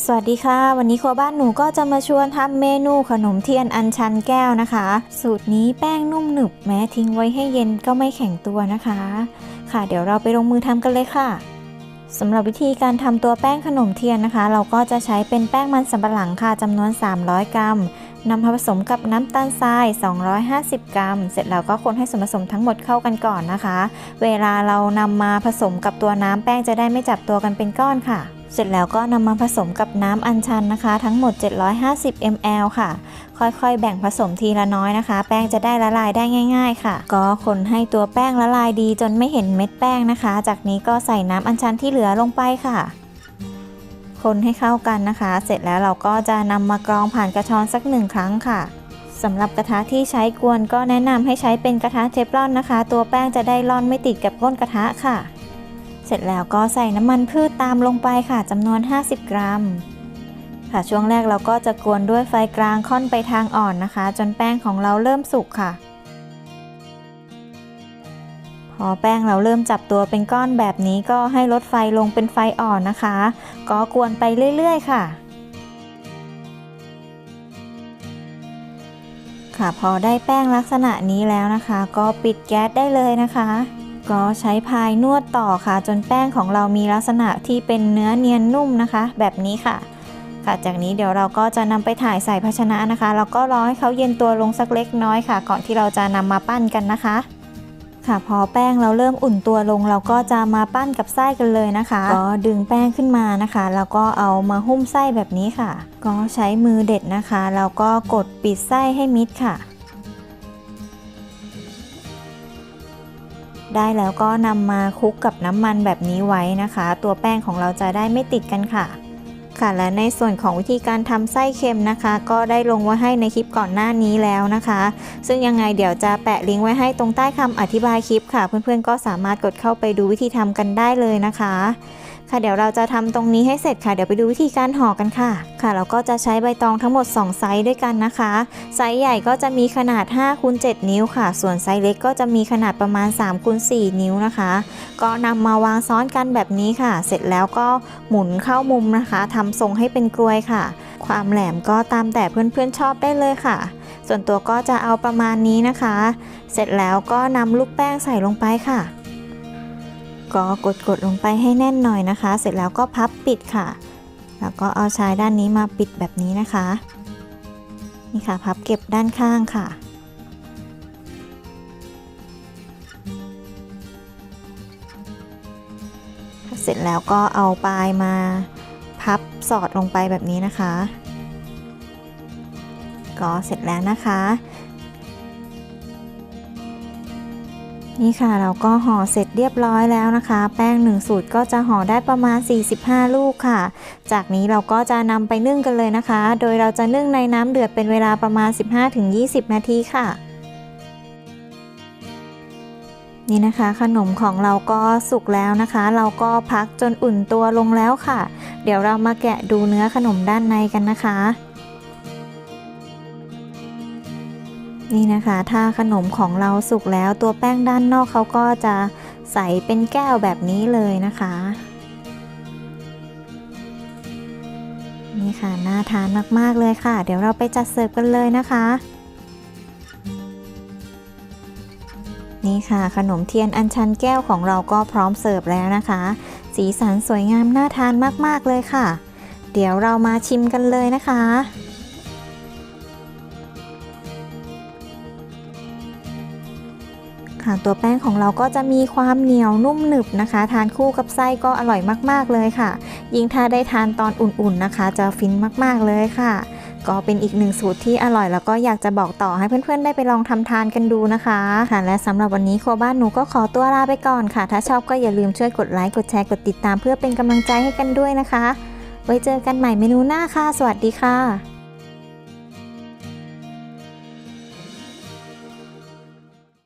สวัสดีค่ะ วันนี้ครัวบ้านหนูก็จะมาชวนทำเมนูขนมเทียนอัญชันแก้วนะคะ สูตรนี้แป้งนุ่มหนึบแม้ทิ้งไว้ให้เย็นก็ไม่แข็งตัวนะคะ ค่ะเดี๋ยวเราไปลงมือทำกันเลยค่ะสำหรับวิธีการทำตัวแป้งขนมเทียนนะคะ เราก็จะใช้เป็นแป้งมันสำปะหลังค่ะจำนวน 300 กรัมนำมาผสมกับน้ำตาลทราย 250 กรัม เสร็จแล้วก็คนให้ส่วนผสมทั้งหมดเข้ากันก่อนนะคะ เวลาเรานำมาผสมกับตัวน้ำแป้งจะได้ไม่จับตัวกันเป็นก้อนค่ะ เสร็จแล้วก็นำมาผสมกับน้ำอัญชันนะคะ ทั้งหมด 750 ml ค่ะ ค่อยๆ แบ่งผสมทีละน้อยนะคะ แป้งจะได้ละลายได้ง่าย ๆ ค่ะ ก็คนให้ตัวแป้งละลายดีจนไม่เห็นเม็ดแป้งนะคะ จากนี้ก็ใส่น้ำอัญชันที่เหลือลงไปค่ะ คนให้เข้ากันนะคะ เสร็จแล้วเราก็จะนำมากรองผ่านกระชอนสักหนึ่งครั้งค่ะสำหรับกระทะที่ใช้กวนก็แนะนำให้ใช้เป็นกระทะเทฟลอนนะคะ ตัวแป้งจะได้ร่อนไม่ติดกับก้นกระทะค่ะ เสร็จแล้วก็ใส่น้ำมันพืชตามลงไปค่ะจำนวน 50 กรัม ค่ะช่วงแรกเราก็จะกวนด้วยไฟกลางค่อนไปทางอ่อนนะคะ จนแป้งของเราเริ่มสุกค่ะ พอแป้งเราเริ่มจับตัวเป็นก้อนแบบนี้ก็ให้ลดไฟลงเป็นไฟอ่อนนะคะ ก็กวนไปเรื่อยๆ ค่ะค่ะพอได้แป้งลักษณะนี้แล้วนะคะ ก็ปิดแก๊สได้เลยนะคะ ก็ใช้พายนวดต่อค่ะ จนแป้งของเรามีลักษณะที่เป็นเนื้อเนียนนุ่มนะคะ แบบนี้ค่ะ ค่ะจากนี้เดี๋ยวเราก็จะนำไปถ่ายใส่ภาชนะนะคะแล้วก็รอให้เขาเย็นตัวลงสักเล็กน้อยค่ะ ก่อนที่เราจะนำมาปั้นกันนะคะ ค่ะพอแป้งเราเริ่มอุ่นตัวลง เราก็จะมาปั้นกับไส้กันเลยนะคะก็ดึงแป้งขึ้นมานะคะ แล้วก็เอามาหุ้มไส้แบบนี้ค่ะ ก็ใช้มือเด็ดนะคะแล้วก็กดปิดไส้ให้มิดค่ะ ได้แล้วก็นำมาคลุกกับน้ำมันแบบนี้ไว้นะคะ ตัวแป้งของเราจะได้ไม่ติดกันค่ะ ค่ะและในส่วนของวิธีการทำไส้เค็มนะคะ ก็ได้ลงไว้ให้ในคลิปก่อนหน้านี้แล้วนะคะ ซึ่งยังไงเดี๋ยวจะแปะลิงก์ไว้ให้ตรงใต้คำอธิบายคลิปค่ะ เพื่อนๆก็สามารถกดเข้าไปดูวิธีทำกันได้เลยนะคะ ค่ะเดี๋ยวเราจะทำตรงนี้ให้เสร็จค่ะเดี๋ยวไปดูวิธีการห่อกันค่ะ ค่ะ เราก็จะใช้ใบตองทั้งหมด 2 ไซส์ด้วยกันนะคะ ไซส์ใหญ่ก็จะมีขนาด5คูณ7นิ้วค่ะ ส่วนไซส์เล็กก็จะมีขนาดประมาณ3คูณ4นิ้วนะคะ ก็นำมาวางซ้อนกันแบบนี้ค่ะ เสร็จแล้วก็หมุนเข้ามุมนะคะทำทรงให้เป็นกลวยค่ะ ความแหลมก็ตามแต่เพื่อนๆชอบได้เลยค่ะ ส่วนตัวก็จะเอาประมาณนี้นะคะ เสร็จแล้วก็นำลูกแป้งใส่ลงไปค่ะ ก็กดกดๆลงไปให้แน่นหน่อยนะคะ เสร็จแล้วก็พับปิดค่ะ แล้วก็เอาชายด้านนี้มาปิดแบบนี้นะคะ นี่ค่ะพับเก็บด้านข้างค่ะเสร็จแล้วก็เอาปลายมาพับสอดลงไปแบบนี้นะคะ ก็เสร็จแล้วนะคะ นี่ค่ะเราก็ห่อเสร็จเรียบร้อยแล้วนะคะ แป้งหนึ่งสูตรก็จะห่อได้ประมาณ 45 ลูกค่ะ จากนี้เราก็จะนำไปนึ่งกันเลยนะคะ โดยเราจะนึ่งในน้ำเดือดเป็นเวลาประมาณ 15-20 นาทีค่ะ นี่นะคะ ขนมของเราก็สุกแล้วนะคะ เราก็พักจนอุ่นตัวลงแล้วค่ะ เดี๋ยวเรามาแกะดูเนื้อขนมด้านในกันนะคะ นี่นะคะ ถ้าขนมของเราสุกแล้วตัวแป้งด้านนอกเขาก็จะใสเป็นแก้วแบบนี้เลยนะคะ นี่ค่ะน่าทานมากๆเลยค่ะ เดี๋ยวเราไปจัดเสิร์ฟกันเลยนะคะ นี่ค่ะ ขนมเทียนอัญชันแก้วของเราก็พร้อมเสิร์ฟแล้วนะคะ สีสันสวยงามน่าทานมากๆเลยค่ะ เดี๋ยวเรามาชิมกันเลยนะคะ ค่ะตัวแป้งของเราก็จะมีความเหนียวนุ่มหนึบนะคะ ทานคู่กับไส้ก็อร่อยมากๆเลยค่ะ ยิ่งถ้าได้ทานตอนอุ่นๆนะคะ จะฟินมากๆเลยค่ะ ก็เป็นอีกหนึ่งสูตรที่อร่อยแล้วก็อยากจะบอกต่อให้เพื่อนๆ ได้ไปลองทำทานกันดูนะคะค่ะและสำหรับวันนี้ครัวบ้านหนูก็ขอตัวลาไปก่อนค่ะ ถ้าชอบก็อย่าลืมช่วยกดไลค์กดแชร์กดติดตามเพื่อเป็นกำลังใจให้กันด้วยนะคะ ไว้เจอกันใหม่เมนูหน้าค่ะ สวัสดีค่ะ